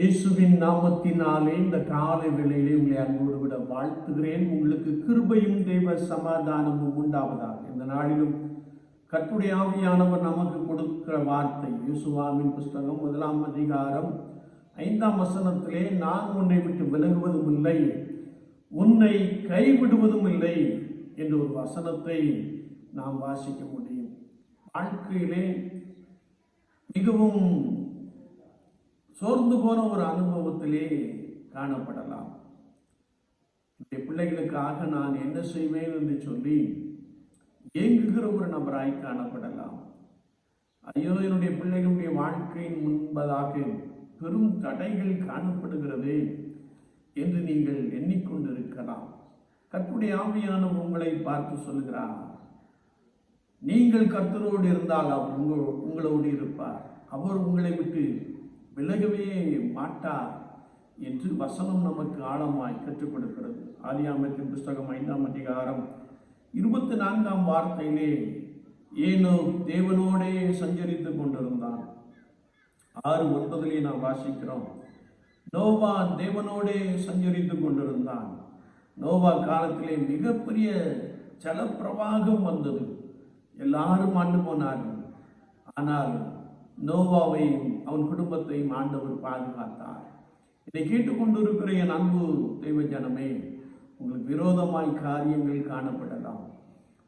இயேசுவின் நாமத்தினாலே இந்த காலை வேளையிலே உங்களை அன்போடு விட வாழ்த்துகிறேன். உங்களுக்கு கிருபையும் தெய்வ சமாதானமும் உண்டாவதாக. இந்த நாளிலும் கர்த்தருடைய ஆவியானவர் நமக்கு கொடுக்கிற வார்த்தை யூசுவாவின் புஸ்தகம் முதலாம் அதிகாரம் ஐந்தாம் வசனத்திலே நான் உன்னை விட்டு விலகுவதும் இல்லை உன்னை கைவிடுவதும் இல்லை என்ற ஒரு வசனத்தை நாம் வாசிக்க முடியும். வாழ்க்கையிலே மிகவும் சோர்ந்து போன ஒரு அனுபவத்திலே காணப்படலாம். என்னுடைய பிள்ளைகளுக்காக நான் என்ன செய்வேன்? என்று சொல்லி ஏங்குகிற ஒரு நபராய் காணப்படலாம். ஐயோ என்னுடைய பிள்ளைகளுடைய வாழ்க்கையின் முன்பதாக பெரும் தடைகள் காணப்படுகிறது என்று நீங்கள் எண்ணிக்கொண்டிருக்கலாம். கற்புடைய ஆவியான உங்களை பார்த்து சொல்கிறார் நீங்கள் கர்த்தரோடு இருந்தால் அவர் உங்கள் உங்களோடு இருப்பார். அவர் உங்களை விட்டு விலகவே மாட்டார் என்று வசனம் நமக்கு ஆழமாய் கற்றுக் கொடுக்கிறது ஆதியாமத்தின் புஸ்தகம் ஐந்தாம் அதிகாரம் இருபத்தி நான்காம் வார்த்தையிலே ஏனோ தேவனோடே சஞ்சரித்து கொண்டிருந்தான். ஆறு ஒன்பதிலே நாம் வாசிக்கிறோம் நோவா தேவனோடே சஞ்சரித்து கொண்டிருந்தான். நோவா காலத்திலே மிகப்பெரிய ஜலப்பிரவாகம் வந்தது. எல்லாரும் ஆண்டு போனார்கள். ஆனால் நோவாவையும் அவன் குடும்பத்தையும் ஆண்டவர் பாதுகாத்தார். இதை கேட்டுக்கொண்டிருக்கிற என் அன்பு தெய்வ ஜனமே உங்களுக்கு விரோதமாய் காரியங்கள் காணப்படலாம்.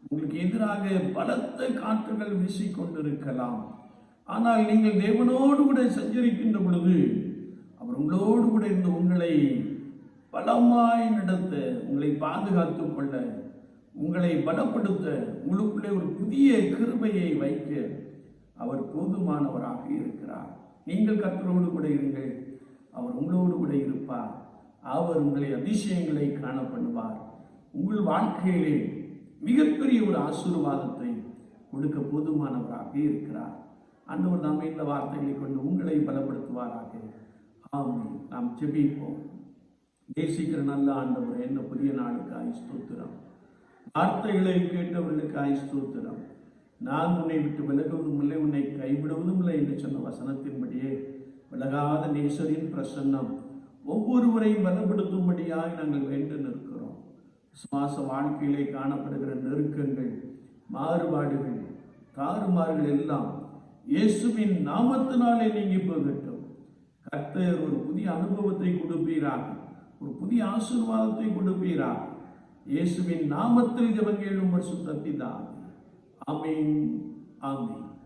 உங்களுக்கு எதிராக பலத்த காற்றுகள் வீசிக்கொண்டிருக்கலாம். ஆனால் நீங்கள் தேவனோடு கூட சஞ்சரிக்கின்ற பொழுது அவர் உங்களோடு கூட இருந்து உங்களை பலமாய் நடத்த உங்களை பாதுகாத்து கொள்ள உங்களை பலப்படுத்த உங்களுக்குள்ளே ஒரு புதிய கிருபையை வைக்க அவர் போதுமானவராக இருக்கிறார். நீங்கள் கர்த்தரோடு கூட இருங்கள். அவர் உங்களோடு கூட இருப்பார். அவர் உங்களை அதிசயங்களை காண பண்ணுவார் உங்கள் வாழ்க்கையிலே மிகப்பெரிய ஒரு ஆசீர்வாதத்தை கொடுக்க போதுமானவராக இருக்கிறார். அந்த ஒரு நம்ம இந்த வார்த்தைகளை கொண்டு உங்களை பலப்படுத்துவாராக. ஆமே நாம் ஜெபிப்போம். தேசிக்கிற நல்ல ஆண்டவர் என்ன புதிய நாளுக்கு ஸ்தோத்திரம். வார்த்தைகளை கேட்டவர்களுக்கு ஸ்தோத்திரம். நான் உன்னை விட்டு விலகுவதும் இல்லை உன்னை கைவிடுவதும் இல்லை என்று சொன்ன வசனத்தின்படியே விலகாத நேசரின் பிரசன்னம் ஒவ்வொருவரையும் பலப்படுத்தும்படியாக நாங்கள் வேண்டு நிற்கிறோம். சுவாச வாழ்க்கையிலே காணப்படுகிற நெருக்கங்கள் மாறுபாடுகள் தாறுமாறுகள் எல்லாம் இயேசுவின் நாமத்தினாலே நீங்கி போகட்டும். கர்த்தர் ஒரு புதிய அனுபவத்தை கொடுப்பீராக ஒரு புதிய ஆசீர்வாதத்தை கொடுப்பீராக. இயேசுவின் நாமத்தில் ஜபங்கேளும் பரிசுத்த Amen. Amen.